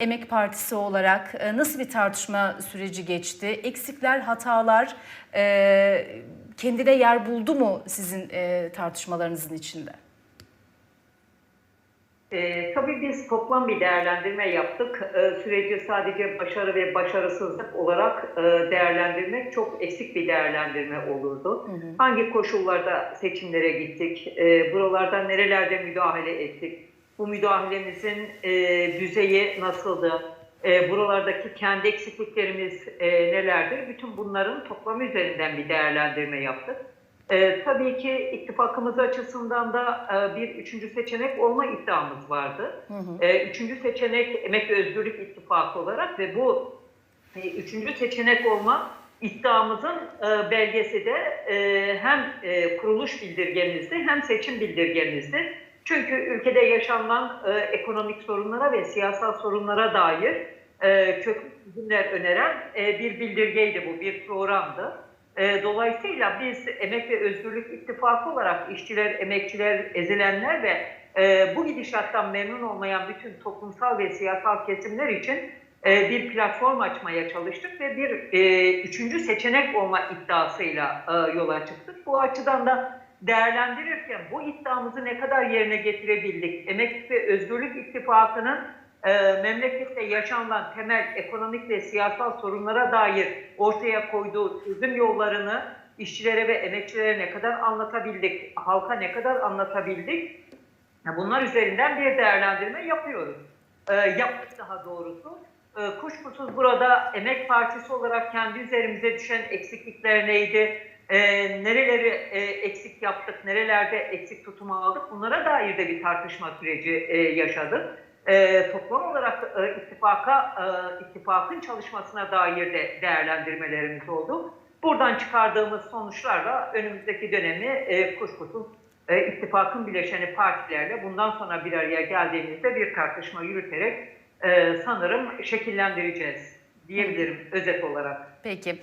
Emek Partisi olarak e, nasıl bir tartışma süreci geçti? Eksikler, hatalar e, kendine yer buldu mu sizin e, tartışmalarınızın içinde? E, tabii biz toplam bir değerlendirme yaptık. E, süreci sadece başarı ve başarısızlık olarak e, değerlendirmek çok eksik bir değerlendirme olurdu. Hangi koşullarda seçimlere gittik, e, buralarda nerelerde müdahale ettik, bu müdahalemizin e, düzeyi nasıldı, e, buralardaki kendi eksikliklerimiz e, nelerdir? Bütün bunların toplamı üzerinden bir değerlendirme yaptık. Ee, tabii ki ittifakımız açısından da e, bir üçüncü seçenek olma iddiamız vardı. Ee, üçüncü seçenek Emek ve Özgürlük İttifakı olarak ve bu e, üçüncü seçenek olma iddiamızın e, belgesi de e, hem e, kuruluş bildirgemizdi hem seçim bildirgemizdi. Çünkü ülkede yaşanılan e, ekonomik sorunlara ve siyasal sorunlara dair e, köklü çözümler öneren e, bir bildirgeydi bu, bir programdı. E, Dolayısıyla biz Emek ve Özgürlük İttifakı olarak işçiler, emekçiler, ezilenler ve e, bu gidişattan memnun olmayan bütün toplumsal ve siyasal kesimler için e, bir platform açmaya çalıştık ve bir e, üçüncü seçenek olma iddiasıyla e, yola çıktık. Bu açıdan da değerlendirirken bu iddiamızı ne kadar yerine getirebildik? Emek ve Özgürlük İttifakı'nın e, memlekette yaşanılan temel ekonomik ve siyasal sorunlara dair ortaya koyduğu çözüm yollarını işçilere ve emekçilere ne kadar anlatabildik, halka ne kadar anlatabildik? Bunlar üzerinden bir değerlendirme yapıyoruz. E, yaptık daha doğrusu. E, kuşkusuz burada Emek Partisi olarak kendi üzerimize düşen eksiklikler neydi? E, nereleri e, eksik yaptık, nerelerde eksik tutum aldık? Bunlara dair de bir tartışma süreci e, yaşadık e, toplam olarak e, ittifaka, e, ittifakın çalışmasına dair de değerlendirmelerimiz oldu. Buradan çıkardığımız sonuçlarla önümüzdeki dönemi e, kuşkusuz e, ittifakın bileşeni partilerle bundan sonra bir araya geldiğimizde bir tartışma yürüterek e, sanırım şekillendireceğiz diyebilirim özet olarak. Peki.